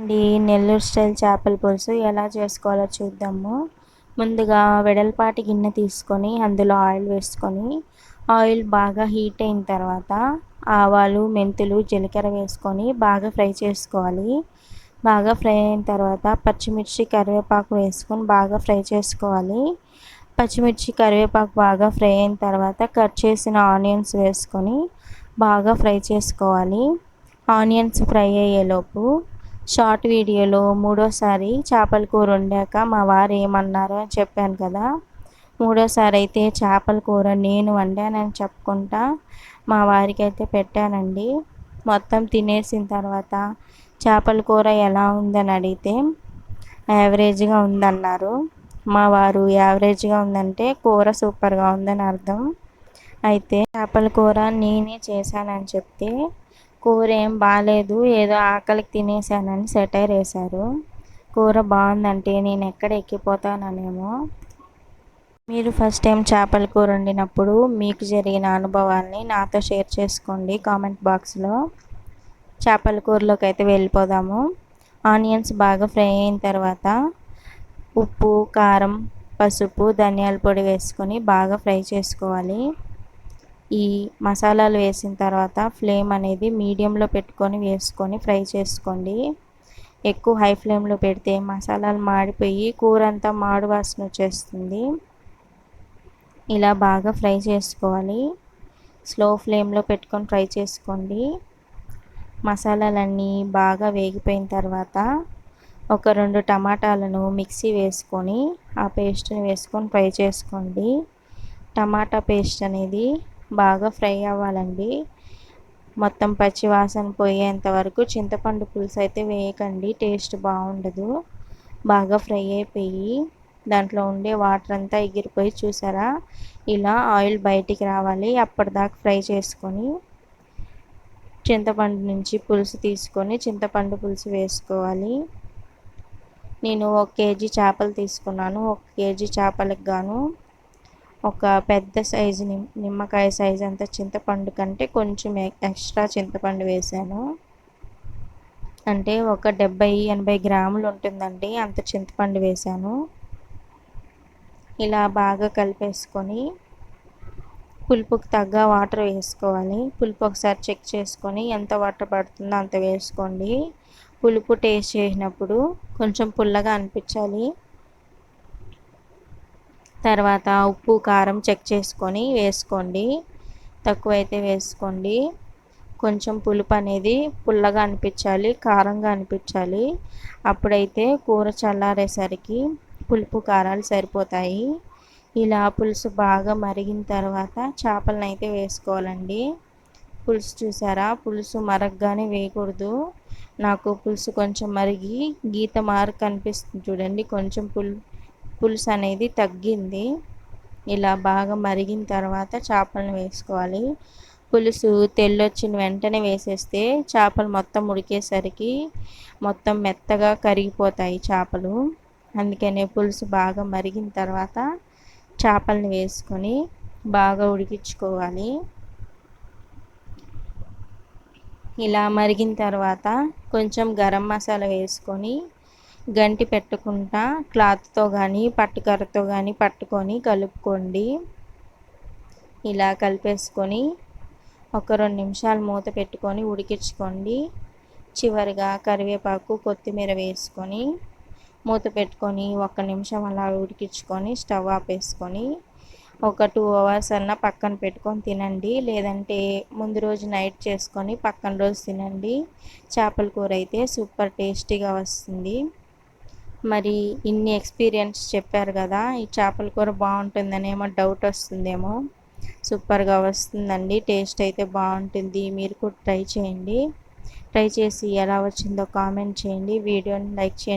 అండి నెల్లూరు స్టైల్ చేపల పులుసు ఎలా చేసుకోవాలో చూద్దాము. ముందుగా వెడల్పాటి గిన్నె తీసుకొని అందులో ఆయిల్ వేసుకొని ఆయిల్ బాగా హీట్ అయిన తర్వాత ఆవాలు మెంతులు జీలకర్ర వేసుకొని బాగా ఫ్రై చేసుకోవాలి. బాగా ఫ్రై అయిన తర్వాత పచ్చిమిర్చి కరివేపాకు వేసుకొని బాగా ఫ్రై చేసుకోవాలి. పచ్చిమిర్చి కరివేపాకు బాగా ఫ్రై అయిన తర్వాత కట్ చేసిన ఆనియన్స్ వేసుకొని బాగా ఫ్రై చేసుకోవాలి. ఆనియన్స్ ఫ్రై అయ్యేలోపు షార్ట్ వీడియోలో మూడోసారి చేపల కూర వండాక మా వారు ఏమన్నారో అని చెప్పాను కదా. మూడోసారి అయితే చేపల కూర నేను వండానని చెప్పుకుంటా మా వారికి అయితే పెట్టానండి. మొత్తం తినేసిన తర్వాత చేపల కూర ఎలా ఉందని అడిగితే యావరేజ్గా ఉందన్నారు. మా వారు యావరేజ్గా ఉందంటే కూర సూపర్గా ఉందని అర్థం. అయితే చేపల కూర నేనే చేశానని చెప్తే కూర ఏం బాగాలేదు ఏదో ఆకలికి తినేసానని సెటైర్ వేశారు. కూర బాగుందంటే నేను ఎక్కడ ఎక్కిపోతాననేమో. మీరు ఫస్ట్ టైం చేపల కూర వండినప్పుడు మీకు జరిగిన అనుభవాన్ని నాతో షేర్ చేసుకోండి కామెంట్ బాక్స్లో. చేపల కూరలోకి అయితే వెళ్ళిపోదాము. ఆనియన్స్ బాగా ఫ్రై అయిన తర్వాత ఉప్పు కారం పసుపు ధనియాల పొడి వేసుకొని బాగా ఫ్రై చేసుకోవాలి. ఈ మసాలాలు వేసిన తర్వాత ఫ్లేమ్ అనేది మీడియంలో పెట్టుకొని వేసుకొని ఫ్రై చేసుకోండి. ఎక్కువ హై ఫ్లేమ్లో పెడితే మసాలాలు మాడిపోయి కూర అంతా మాడు వాసన వచ్చేస్తుంది. ఇలా బాగా ఫ్రై చేసుకోవాలి. స్లో ఫ్లేమ్లో పెట్టుకొని ఫ్రై చేసుకోండి. మసాలాలన్నీ బాగా వేగిపోయిన తర్వాత ఒక రెండు టమాటాలను మిక్సీ వేసుకొని ఆ పేస్ట్ని వేసుకొని ఫ్రై చేసుకోండి. టమాటా పేస్ట్ అనేది బాగా ఫ్రై అవ్వాలండి. మొత్తం పచ్చి వాసన పోయేంత వరకు చింతపండు పులుసు అయితే వేయకండి టేస్ట్ బాగుండదు. బాగా ఫ్రై అయిపోయి దాంట్లో ఉండే వాటర్ అంతా ఎగిరిపోయి చూసారా? ఇలా ఆయిల్ బయటికి రావాలి అప్పటిదాకా ఫ్రై చేసుకొని చింతపండు నుంచి పులుసు తీసుకొని చింతపండు పులుసు వేసుకోవాలి. నేను ఒక కేజీ చేపలు తీసుకున్నాను ఒక కేజీ చేపలకు గాను ఒక పెద్ద సైజు నిమ్మకాయ సైజు అంత చింతపండు కంటే కొంచెం ఎక్స్ట్రా చింతపండు వేసాను. అంటే ఒక డెబ్బై ఎనభై గ్రాములు ఉంటుందండి అంత చింతపండు వేసాను. ఇలా బాగా కలిపేసుకొని పులుపుకి తగ్గ వాటర్ వేసుకోవాలి. పులుపు ఒకసారి చెక్ చేసుకొని ఎంత వాటర్ పడుతుందో అంత వేసుకోండి. పులుపు టేస్ట్ చేసినప్పుడు కొంచెం పుల్లగా అనిపించాలి. తర్వాత ఉప్పు కారం చెక్ చేసుకొని వేసుకోండి. తక్కువైతే వేసుకోండి. కొంచెం పులుపు అనేది పుల్లగా అనిపించాలి కారంగా అనిపించాలి. అప్పుడైతే కూర చల్లారేసరికి పులుపు కారాలు సరిపోతాయి. ఇలా పులుసు బాగా మరిగిన తర్వాత చేపలను అయితే వేసుకోవాలండి. పులుసు చూసారా? పులుసు మరగ్గానే వేయకూడదు. నాకు పులుసు కొంచెం మరిగి గీత మార్క్ కనిపిస్తుంది చూడండి. కొంచెం పులు పులుసు అనేది తగ్గింది. ఇలా బాగా మరిగిన తర్వాత చేపలను వేసుకోవాలి. పులుసు తెల్లొచ్చిన వెంటనే వేసేస్తే చేపలు మొత్తం ఉడికేసరికి మొత్తం మెత్తగా కరిగిపోతాయి చేపలు. అందుకనే పులుసు బాగా మరిగిన తర్వాత చేపలను వేసుకొని బాగా ఉడికించుకోవాలి. ఇలా మరిగిన తర్వాత కొంచెం గరం మసాలా వేసుకొని గంటి పెట్టకుండా క్లాత్తో కానీ పట్టుకర్రతో కానీ పట్టుకొని కలుపుకోండి. ఇలా కలిపేసుకొని ఒక రెండు నిమిషాలు మూత పెట్టుకొని ఉడికించుకోండి. చివరిగా కరివేపాకు కొత్తిమీర వేసుకొని మూత పెట్టుకొని ఒక నిమిషం అలా ఉడికించుకొని స్టవ్ ఆపేసుకొని ఒక టూ అవర్స్ అన్న పక్కన పెట్టుకొని తినండి. లేదంటే ముందు రోజు నైట్ చేసుకొని పక్కన రోజు తినండి. చేపల కూర అయితే సూపర్ టేస్టీగా వస్తుంది. మరి ఇన్ని ఎక్స్పీరియన్స్ చెప్పారు కదా ఈ చేపల కూర బాగుంటుందనేమో డౌట్ వస్తుందేమో. సూపర్గా వస్తుందండి టేస్ట్ అయితే బాగుంటుంది. మీరు కూడా ట్రై చేయండి. ట్రై చేసి ఎలా వచ్చిందో కామెంట్ చేయండి. వీడియోని లైక్ చేయండి.